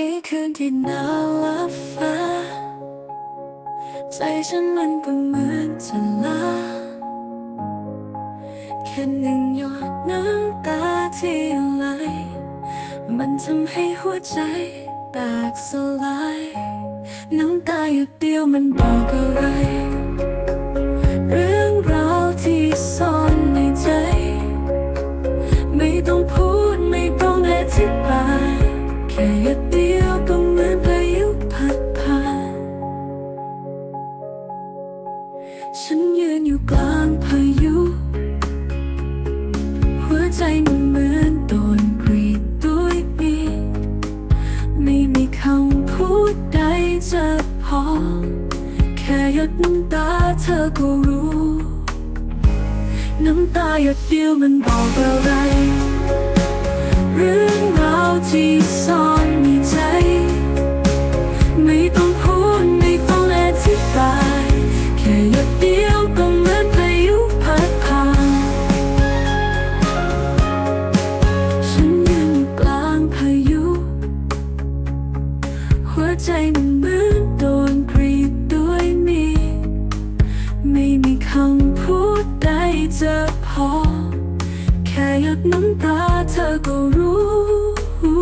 อีกคืนที่หนาวลับฟ้า ใจฉันมันก็เหมือนจะลาแค่หนึ่งหยดน้ำตาที่ไหลมันทำให้หัวใจแตกสลาย น้ำตาหยดเดียวมันบอกอะไร ฉันยืนอยู่กลางพายุ หัวใจมันเหมือนโดนกรีดด้วยมีไม่มีคำพูดใดจะพอ แค่หยดน้ำตาเธอก็รู้ น้ำตาหยดเดียวมันบอกอะไร เรื่องราวที่ จะพอ แค่หยดน้ำตาเธอก็รู้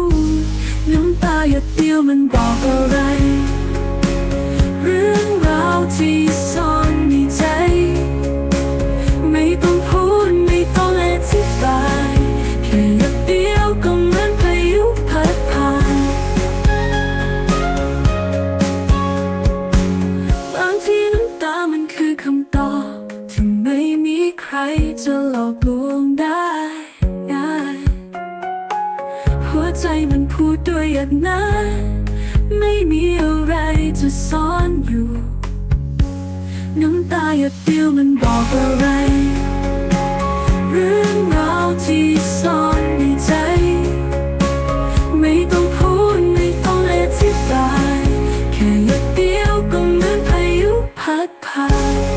น้ำตาหยดเดียวมันบอกอะไร อกลวงได้ง่าหัวใจมันพูดด้วยอย่านั้นไม่มีอะไรจะซ่อนอยู่ น้ำตาหยดเดียวมันบอกอะไร เรื่องราวที่ซ่อนในใจ ไม่ต้องพูดไม่ต้องอธิบาย แค่หยดเดียวก็เหมือนพายุพัดผ่าน